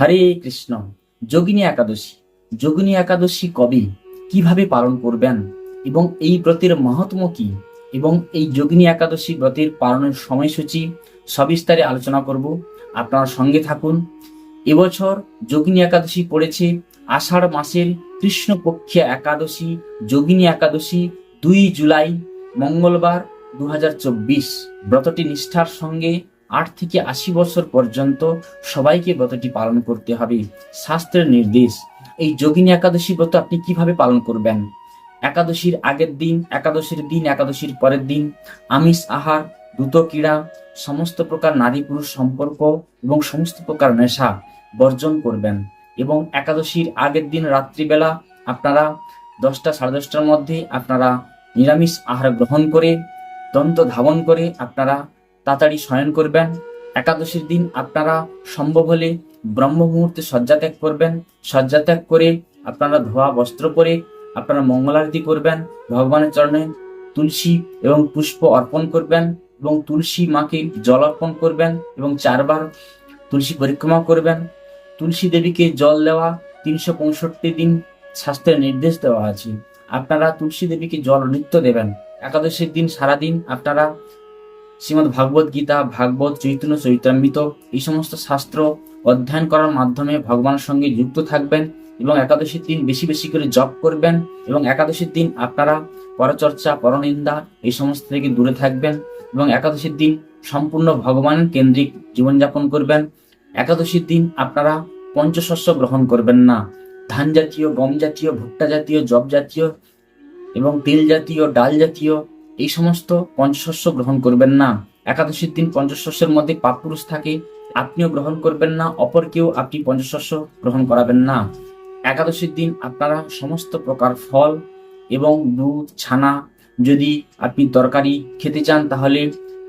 হরে কৃষ্ণ, যোগিনী একাদশী যোগিনী একাদশী কবে? কীভাবে পালন করবেন? এবং এই ব্রতের মাহাত্ম্য কি? এবং এই যোগিনী একাদশী ব্রতের পালনের সময়সূচি সবিস্তারে আলোচনা করব। আপনারা সঙ্গে থাকুন। এবছর যোগিনী একাদশী পড়েছে আষাঢ় মাসের কৃষ্ণপক্ষে একাদশী, যোগিনী একাদশী, দুই জুলাই, মঙ্গলবার দু হাজার চব্বিশ। ব্রতটি নিষ্ঠার সঙ্গে আট থেকে আশি বছর পর্যন্ত সবাইকে ব্রতটি পালন করতে হবে। শাস্ত্রের নির্দেশ, এই যোগিনী একাদশী ব্রত আপনি কীভাবে পালন করবেন? একাদশীর আগের দিন, একাদশীর দিন, একাদশীর পরের দিন, আমিষ, আহার, দ্রুত ক্রীড়া, সমস্ত প্রকার নারী পুরুষ সম্পর্ক এবং সমস্ত প্রকার নেশা বর্জন করবেন এবং একাদশীর আগের দিন রাত্রিবেলা আপনারা দশটা সাড়ে দশটার মধ্যে আপনারা নিরামিষ আহার গ্রহণ করে, দন্ত ধাবন করে আপনারা তাড়াতাড়ি শয়ন করবেন। একাদশীর দিন আপনারা সম্ভব হলে ব্রহ্ম মুহূর্তে শয্যা ত্যাগ করবেন। শয্যা ত্যাগ করে আপনারা ধোয়া, বস্ত্র পরে আপনারা মঙ্গলারতি করবেন। ভগবানের চরণে তুলসী এবং পুষ্প অর্পণ করবেন এবং তুলসী মাকে জল অর্পণ করবেন এবং চারবার তুলসী পরিক্রমা করবেন। তুলসী দেবীকে জল দেওয়া তিনশো পঁয়ষট্টি দিন শাস্ত্রের নির্দেশ দেওয়া আছে। আপনারা তুলসী দেবীকে জল নিত্য দেবেন। একাদশীর দিন সারাদিন আপনারা শ্রীমদ ভাগবত গীতা, ভাগবত চৈতন্য চৈতামৃত এই সমস্ত শাস্ত্র অধ্যয়ন করার মাধ্যমে ভগবানের সঙ্গে যুক্ত থাকবেন এবং একাদশীর দিন বেশি বেশি করে জপ করবেন এবং একাদশীর দিন আপনারা পরচর্চা, পরনিন্দা এই সমস্ত থেকে দূরে থাকবেন এবং একাদশীর দিন সম্পূর্ণ ভগবান কেন্দ্রিক জীবনযাপন করবেন। একাদশীর দিন আপনারা পঞ্চশস্য গ্রহণ করবেন না। ধান জাতীয় গম জাতীয় ভুট্টা জাতীয় জব জাতীয় এবং তেল জাতীয় ডাল জাতীয় এই সমস্ত পঞ্চশস্য গ্রহণ করবেন না। একাদশীর দিন পঞ্চশস্যের মধ্যে পাপুরুষ থাকে, আপনিও গ্রহণ করবেন না, অপরকেও আপনি পঞ্চশস্য গ্রহণ করাবেন না। একাদশীর দিন আপনারা সমস্ত প্রকার ফল এবং দুধ, ছানা, যদি আপনি তরকারি খেতে চান, তাহলে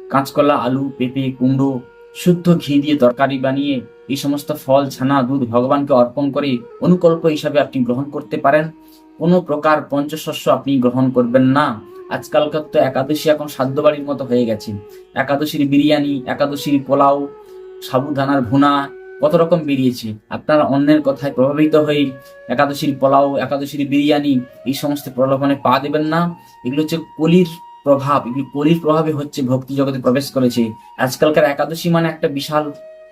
কাঁচকলা, আলু, পেঁপে, কুমড়ো, শুদ্ধ ঘি দিয়ে তরকারি বানিয়ে এই সমস্ত ফল, ছানা, দুধ ভগবানকে অর্পণ করে অনুকল্প হিসাবে আপনি গ্রহণ করতে পারেন। কোনো প্রকার পঞ্চশস্য আপনি গ্রহণ করবেন না। আজকালকার তো একাদশী এখন সাধ্য বাড়ির মতো হয়ে গেছে। একাদশীর বিরিয়ানি, একাদশীর পোলাও, সাবুদানার ভুনা, কত রকম বেরিয়েছে। আপনারা অন্যের কথায় প্রভাবিত হয়ে একাদশীর পোলাও, একাদশীর বিরিয়ানি এই সমস্ত প্রলোভনে পা দেবেন না। এগুলো হচ্ছে কলির প্রভাব, এগুলি কলির প্রভাবে হচ্ছে ভক্তি জগতে প্রবেশ করেছে। আজকালকার একাদশী মানে একটা বিশাল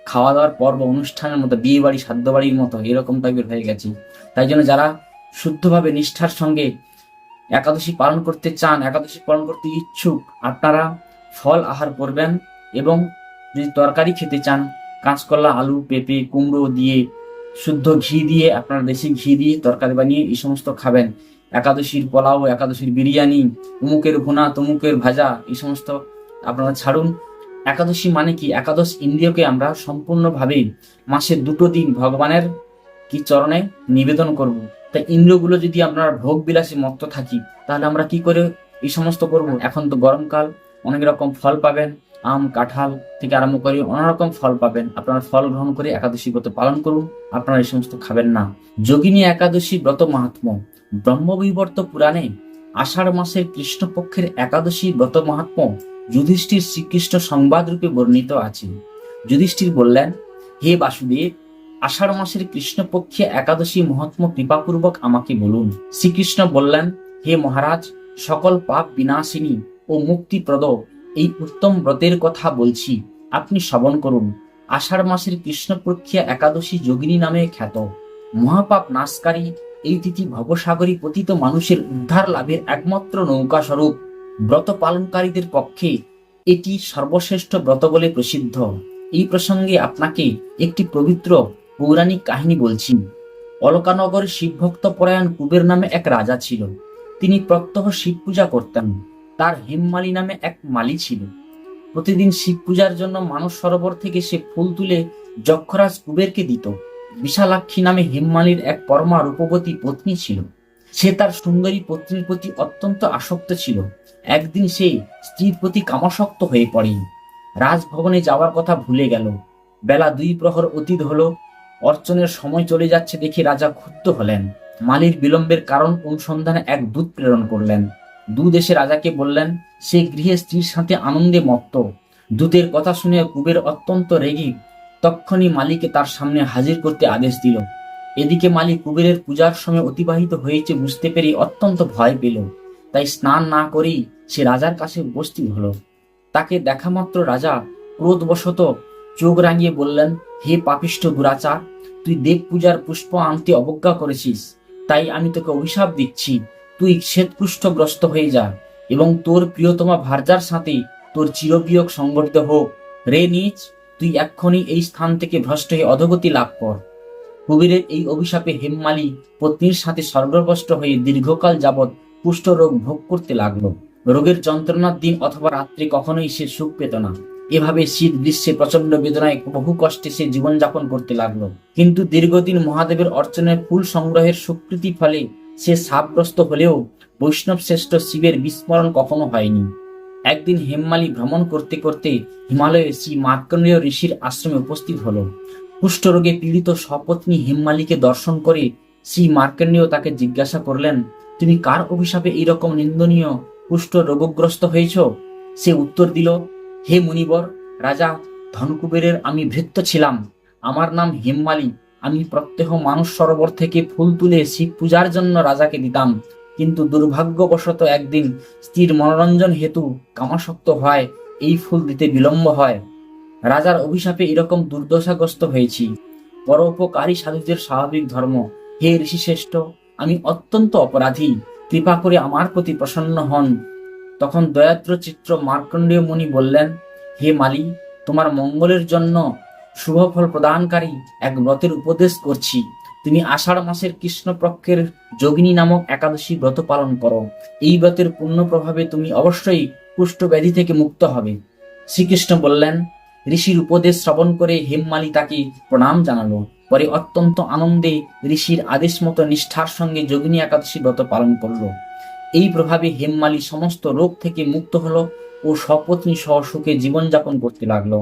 খাওয়া দাওয়ার পর্ব, অনুষ্ঠানের মতো বিয়ে বাড়ি সাধ্য বাড়ির মতো, এরকম টাইপের হয়ে গেছে। তাই জন্য যারা শুদ্ধভাবে নিষ্ঠার সঙ্গে একাদশী পালন করতে চান, একাদশী পালন করতে ইচ্ছুক, আপনারা ফল আহার করবেন এবং যদি তরকারি খেতে চান, কাঁচকলা, আলু, পেঁপে, কুমড়ো দিয়ে শুদ্ধ ঘি দিয়ে, আপনারা দেশি ঘি দিয়ে তরকারি বানিয়ে এই সমস্ত খাবেন। একাদশীর পোলাও, একাদশীর বিরিয়ানি উমুকের ভুনা, তমুকের ভাজা, এই সমস্ত আপনারা ছাড়ুন। একাদশী মানে কি? একাদশ ইন্দ্রিয়কে আমরা সম্পূর্ণভাবে মাসের দুটো দিন ভগবানের কি চরণে নিবেদন করব। তাই ইন্দ্রগুলো যদি আপনার ভোগ বিলাসে মত্ত থাকি, তাহলে আমরা কি করে এই সমস্ত করব? এখন তো গরমকাল, অনেক রকম ফল পাবেন, আম, কাঁঠাল থেকে আরম্ভ করে অনেক রকম ফল পাবেন। আপনারা ফল গ্রহণ করে একাদশী ব্রত পালন করুন, আপনারা এই সমস্ত খাবেন না। যোগিনী একাদশী ব্রত মাহাত্ম। ব্রহ্মবিবর্ত পুরাণে আষাঢ় মাসের কৃষ্ণপক্ষের একাদশী ব্রত মাহাত্ম যুধিষ্ঠির শ্রীকৃষ্ণ সংবাদ রূপে বর্ণিত আছে। যুধিষ্ঠির বললেন, হে বাসুদেব আষাঢ় মাসের কৃষ্ণপক্ষে একাদশী মহাত্ম কৃপাপূর্বক আমাকে বলুন। শ্রীকৃষ্ণ বললেন, হে মহারাজ, সকল পাপ বিনাশিনী ও মুক্তিপ্রদ, এই উত্তম ব্রতের কথা বলছি। আপনি শ্রবণ করুন। আষাঢ় মাসের কৃষ্ণপক্ষিয়া একাদশী যোগিনী নামে খ্যাত। মহাপাপ নাশকারী, এই তিথি ভবসাগরী পতিত মানুষের উদ্ধার লাভের একমাত্র নৌকা স্বরূপ। ব্রত পালনকারীদের পক্ষে এটি সর্বশ্রেষ্ঠ ব্রত বলে প্রসিদ্ধ। এই প্রসঙ্গে আপনাকে একটি পবিত্র পৌরাণিক কাহিনী বলছি অলকানগর শিবভক্ত পরায়ণ কুবের নামে এক রাজা ছিল। তিনি প্রত্যহ শিব পূজা করতেন। তার হেমমালি নামে এক মালি ছিল। প্রতিদিন শিব পূজার জন্য মানস সরোবর থেকে সে ফুল তুলে যক্ষরাজ কুবেরকে দিত। বিশালাক্ষী নামে হেমমালির এক পরমা রূপবতী পত্নী ছিল। সে তার সুন্দরী পত্নীর প্রতি অত্যন্ত আসক্ত ছিল। একদিন সে স্ত্রীর প্রতি কামাসক্ত হয়ে পড়ে। রাজভবনে যাওয়ার কথা ভুলে গেল। বেলা দুই প্রহর অতীত হলো। অর্চনের সময় চলে যাচ্ছে দেখে রাজা ক্ষুব্ধ হলেন। মালির বিলম্বের কারণ অনুসন্ধানে এক দূত প্রেরণ করলেন। দূত এসে রাজাকে বললেন, সে গৃহে স্ত্রীর সাথে আনন্দে মত্ত। দূতের কথা শুনে কুবের অত্যন্ত রেগি তক্ষণি মালিকে তার সামনে হাজির করতে আদেশ দিল। এদিকে মালিক কুবেরের পূজার সময় অতিবাহিত হয়েছে বুঝতে পেরে অত্যন্ত ভয় পেল। তাই স্নান না করেই সে রাজার কাছে উপস্থিত হলো। তাকে দেখা মাত্র রাজা ক্রোধবশত চোখ রাঙিয়ে বললেন হে পাপিষ্ঠ দুরাচার, তুই দেব পূজার পুষ্প আনতে অবজ্ঞা করেছিস, তাই আমি তোকে অভিশাপ দিচ্ছি। তুই শ্বেতকুষ্ঠগ্রস্ত হয়ে যা এবং তোর প্রিয়তমা ভার্যার সাথে তোর চিরবিয়োগ সংগঠিত হোক। রে নিচ, তুই এক্ষুনি এই স্থান থেকে ভ্রষ্ট হয়ে অধগতি লাভ কর। কুবেরের এই অভিশাপে হেমমালি পত্নীর সাথে স্বর্গগ্রস্ত হয়ে দীর্ঘকাল যাবৎ কুষ্ঠরোগ ভোগ করতে লাগল। রোগের যন্ত্রণার দিন অথবা রাত্রে কখনোই সে সুখ পেত না। এভাবে শীত, গ্রীষ্মে প্রচণ্ড বেদনায় বহু কষ্টে সে জীবনযাপন করতে লাগল। কিন্তু দীর্ঘদিন মহাদেবের অর্চনের ফুল সংগ্রহের স্বীকৃতি ফলে সে সাপগ্রস্ত হলেও বৈষ্ণব শ্রেষ্ঠ শিবের বিস্মরণ কখনো হয়নি। একদিন হেমমালি ভ্রমণ করতে করতে হিমালয়ে শ্রী মার্কণ্ডেয় ঋষির আশ্রমে উপস্থিত হলো। কুষ্ঠরোগে পীড়িত সপত্নী হেমমালিকে দর্শন করে শ্রী মার্কণ্ডেয় তাকে জিজ্ঞাসা করলেন, তুমি কার অভিশাপে এইরকম নিন্দনীয় কুষ্ঠ রোগগ্রস্ত হয়েছ? সে উত্তর দিল হে মুনিবর, রাজা ধনকুবেরের আমি ভৃত্য ছিলাম। আমার নাম হেমমালি। আমি প্রত্যহ মানুষ সরোবর থেকে ফুল তুলে শিব পূজার জন্য রাজাকে দিতাম। কিন্তু দুর্ভাগ্যবশত একদিন স্ত্রীর মনোরঞ্জন হেতু কামাসক্ত হয়, এই ফুল দিতে বিলম্ব হয়। রাজার অভিশাপে এরকম দুর্দশাগ্রস্ত হয়েছি। পরোপকারী সাধুদের স্বাভাবিক ধর্ম। হে ঋষিশ্রেষ্ঠ, আমি অত্যন্ত অপরাধী। কৃপা করে আমার প্রতি প্রসন্ন হন। তখন দয়াদ্র চিত্র মার্কণ্ডেয় মুনি বললেন, হে মালি, তোমার মঙ্গলের জন্য শুভ ফল প্রদানকারী এক ব্রতের উপদেশ করছি। তুমি আষাঢ় মাসের কৃষ্ণপক্ষের যোগিনী নামক একাদশী ব্রত পালন করো। এই ব্রতের পূর্ণ প্রভাবে তুমি অবশ্যই কুষ্ঠ ব্যাধি থেকে মুক্ত হবে। শ্রীকৃষ্ণ বললেন, ঋষির উপদেশ শ্রবণ করে হেমমালি তাকে প্রণাম জানালো। পরে অত্যন্ত আনন্দে ঋষির আদেশ মতো নিষ্ঠার সঙ্গে যোগিনী একাদশী ব্রত পালন করল। এই প্রভাবে হেমমালি সমস্ত রোগ থেকে মুক্ত হলো ও সপত্নী সহ সুখে জীবনযাপন করতে লাগল।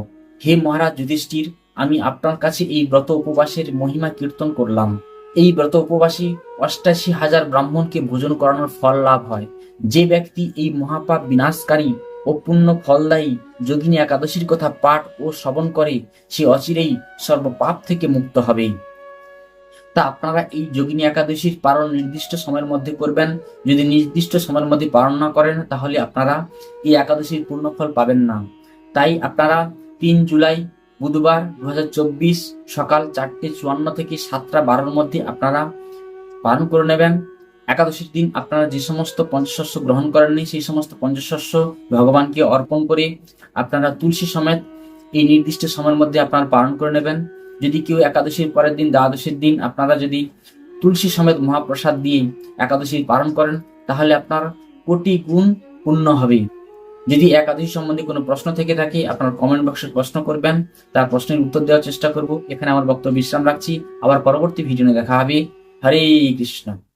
হে মহারাজ যুধিষ্ঠির, আমি আপনার কাছে এই ব্রত উপবাসের মহিমা কীর্তন করলাম। এই ব্রত উপবাসী অষ্টাশি হাজার ব্রাহ্মণকে ভোজন করানোর ফল লাভ হয়। যে ব্যক্তি এই মহাপাপ বিনাশকারী ও পুণ্য ফলদায়ী যোগিনী একাদশীর কথা পাঠ ও শ্রবণ করে, সে অচিরেই সর্বপাপ থেকে মুক্ত হবে। তা আপনারা এই যোগিনী একাদশীর পালন নির্দিষ্ট সময়ের মধ্যে করবেন। যদি নির্দিষ্ট সময়ের মধ্যে পালন না করেন, তাহলে আপনারা এই একাদশীর পূর্ণ ফল পাবেন না। তাই আপনারা তিন জুলাই বুধবার দু হাজার চব্বিশ সকাল চারটে চুয়ান্ন থেকে সাতটা বারোর মধ্যে আপনারা পালন করে নেবেন। একাদশীর দিন আপনারা যে সমস্ত পঞ্চশস্য গ্রহণ করেননি, সেই সমস্ত পঞ্চশস্য ভগবানকে অর্পণ করে আপনারা তুলসী সমেত এই নির্দিষ্ট সময়ের মধ্যে আপনারা পালন করে নেবেন। যদি কেউ একাদশীর পরের দিন, দ্বাদশীর দিন আপনারা যদি তুলসী সমেত মহাপ্রসাদ দিয়ে একাদশী পালন করেন, তাহলে আপনার কোটি গুণ পূর্ণ হবে। যদি একাদশী সম্বন্ধে কোনো প্রশ্ন থেকে থাকে, আপনার কমেন্ট বক্সে প্রশ্ন করবেন। তার প্রশ্নের উত্তর দেওয়ার চেষ্টা করব। এখানে আমার বক্তব্য বিশ্রাম রাখছি। আবার পরবর্তী ভিডিও দেখা হবে। হরে কৃষ্ণ।